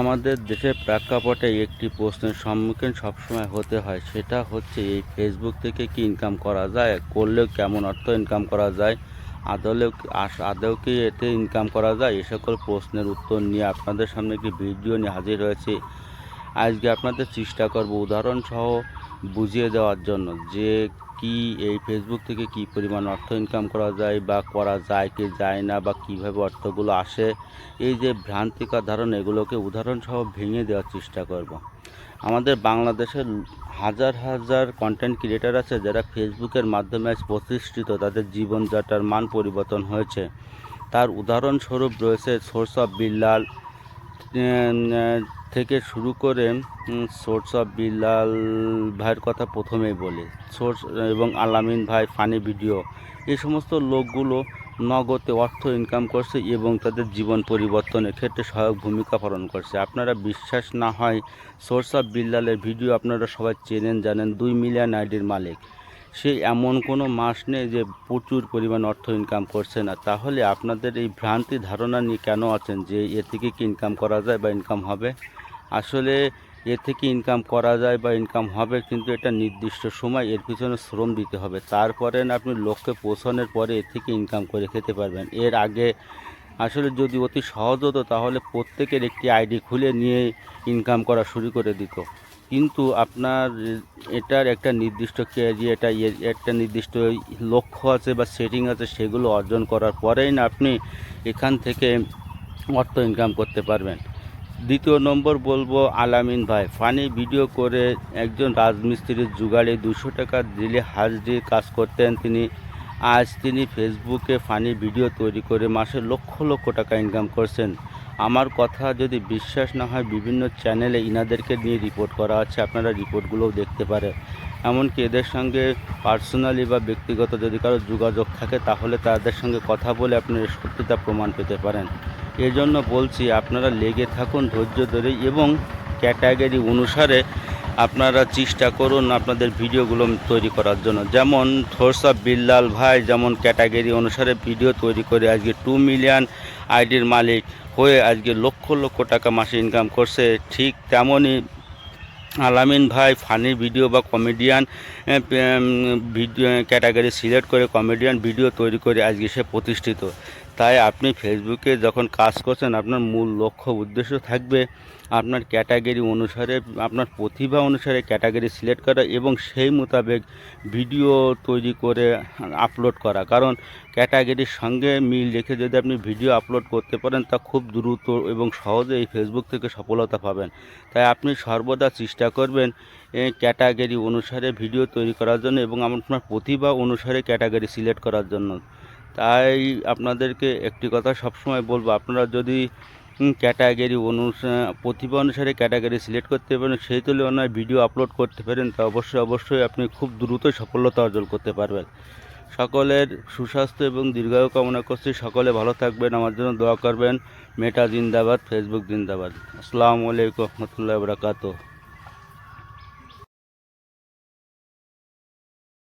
আমাদের দেশে প্রেক্ষাপটে একটি প্রশ্নের সম্মুখীন সবসময় হতে হয়। সেটা হচ্ছে, এই ফেসবুক থেকে কি ইনকাম করা যায়? করলেও কেমন অর্থ ইনকাম করা যায়? আদলেও আদৌ কি এতে ইনকাম করা যায়? এ সকল প্রশ্নের উত্তর নিয়ে আপনাদের সামনে একটি ভিডিও নিয়ে হাজির হয়েছে। আজকে আপনাদের চেষ্টা করব উদাহরণ সহ বুঝিয়ে দেওয়ার জন্য যে কি এই ফেসবুক থেকে কি পরিমাণ অর্থ ইনকাম করা যায় বা করা যায় কি যায় না বা কীভাবে অর্থগুলো আসে, এই যে ভ্রান্তিকর ধারণা এগুলোকে উদাহরণ সহ ভেঙে দেওয়ার চেষ্টা করব। আমাদের বাংলাদেশের হাজার হাজার কন্টেন্ট ক্রিয়েটার আছে যারা ফেসবুকের মাধ্যমে আজ প্রতিষ্ঠিত, তাদের জীবনযাত্রার মান পরিবর্তন হয়েছে। তার উদাহরণস্বরূপ রয়েছে সোর্স অফ বিল্লাল থেকে শুরু করে সোর্স অফ বিল্লাল ভাইয়ের কথা প্রথমেই বলি। সোর্স এবং আলামিন ভাই ফানি ভিডিও এই সমস্ত লোকগুলো নগদে অর্থ ইনকাম করছে এবং তাদের জীবন পরিবর্তনের ক্ষেত্রে সহায়ক ভূমিকা পালন করছে। আপনারা বিশ্বাস না হয় সোর্স অফ বিল্লালের ভিডিও আপনারা সবাই চেনেন, জানেন, দুই মিলিয়ন আইডির মালিক। সে এমন কোনো মাস নেই যে প্রচুর পরিমাণ অর্থ ইনকাম করছে না। তাহলে আপনাদের এই ভ্রান্তি ধারণা নিয়ে কেন আছেন যে এ থেকে কি ইনকাম করা যায় বা ইনকাম হবে? আসলে এ থেকে ইনকাম করা যায় বা ইনকাম হবে কিন্তু এটা নির্দিষ্ট সময় এর পিছনে শ্রম দিতে হবে। তারপরে আপনি লক্ষ্যে পৌঁছানোর পরে এর থেকে ইনকাম করে খেতে পারবেন। এর আগে আসলে যদি অতি সহজ হতো তাহলে প্রত্যেকের একটি আইডি খুলে নিয়ে ইনকাম করা শুরু করে দিত। কিন্তু আপনার এটার একটা নির্দিষ্ট যে এটা একটা নির্দিষ্ট লক্ষ্য আছে বা সেটিং আছে, সেগুলো অর্জন করার পরেই না আপনি এখান থেকে অর্থ ইনকাম করতে পারবেন। দ্বিতীয় নম্বর বলব আলামিন ভাই ফানি ভিডিও করে একজন রাজমিস্ত্রির জুগাড়ে দুশো টাকা দিলে হাজরি কাজ করতেন তিনি। আজ তিনি ফেসবুকে ফানি ভিডিও তৈরি করে মাসে লক্ষ লক্ষ টাকা ইনকাম করছেন। আমার কথা যদি বিশ্বাস না হয়, বিভিন্ন চ্যানেলে ইনাদেরকে নিয়ে রিপোর্ট করা আছে, আপনারা রিপোর্টগুলোও দেখতে পারেন এমনকি এদের সঙ্গে পার্সোনালি বা ব্যক্তিগত যদি কারও যোগাযোগ থাকে, তাহলে তাদের সঙ্গে কথা বলে আপনারা সত্যতা প্রমাণ পেতে পারেন। এজন্য বলছি, আপনারা লেগে থাকুন ধৈর্য ধরে এবং ক্যাটাগরি অনুসারে আপনারা চেষ্টা করুন আপনাদের ভিডিওগুলো তৈরি করার জন্য। যেমন থোরসা বিল্লাল ভাই যেমন ক্যাটাগরি অনুসারে ভিডিও তৈরি করে আজকে টু মিলিয়ন আইডির মালিক হয়ে আজকে লক্ষ লক্ষ টাকা মাসে ইনকাম করছে। ঠিক তেমনই আলামিন ভাই ফানি ভিডিও বা কমেডিয়ান ভিডিও ক্যাটাগরি সিলেক্ট করে কমেডিয়ান ভিডিও তৈরি করে আজকে সে প্রতিষ্ঠিত। তাই আপনি ফেসবুকে যখন কাজ করছেন, আপনার মূল লক্ষ্য, উদ্দেশ্য থাকবে আপনার ক্যাটাগরি অনুসারে, আপনার প্রতিভা অনুসারে ক্যাটাগরি সিলেক্ট করা এবং সেই মোতাবেক ভিডিও তৈরি করে আপলোড করা। কারণ ক্যাটাগরির সঙ্গে মিল রেখে যদি আপনি ভিডিও আপলোড করতে পারেন, তা খুব দ্রুত এবং সহজে এই ফেসবুক থেকে সফলতা পাবেন। তাই আপনি সর্বদা চেষ্টা করবেন ক্যাটাগরি অনুসারে ভিডিও তৈরি করার জন্য এবং আপনার প্রতিভা অনুসারে ক্যাটাগরি সিলেক্ট করার জন্য। তাই আপনাদেরকে একটি কথা সবসময় বলব, আপনারা যদি ক্যাটাগরি অনুসারে প্রতিভা অনুসারে ক্যাটাগরি সিলেক্ট করতে পারেন, সেই তুলনায় ভিডিও আপলোড করতে পারেন, তা অবশ্যই অবশ্যই আপনি খুব দ্রুত সফলতা অর্জন করতে পারবেন। সকলের সুস্বাস্থ্য এবং দীর্ঘায়ু কামনা করছি, সকলে ভালো থাকবেন, আমার জন্য দোয়া করবেন। মেটা জিন্দাবাদ ফেসবুক জিন্দাবাদ। আসসালামু আলাইকুম রহমতুল্লাহ বরাকাতুহ।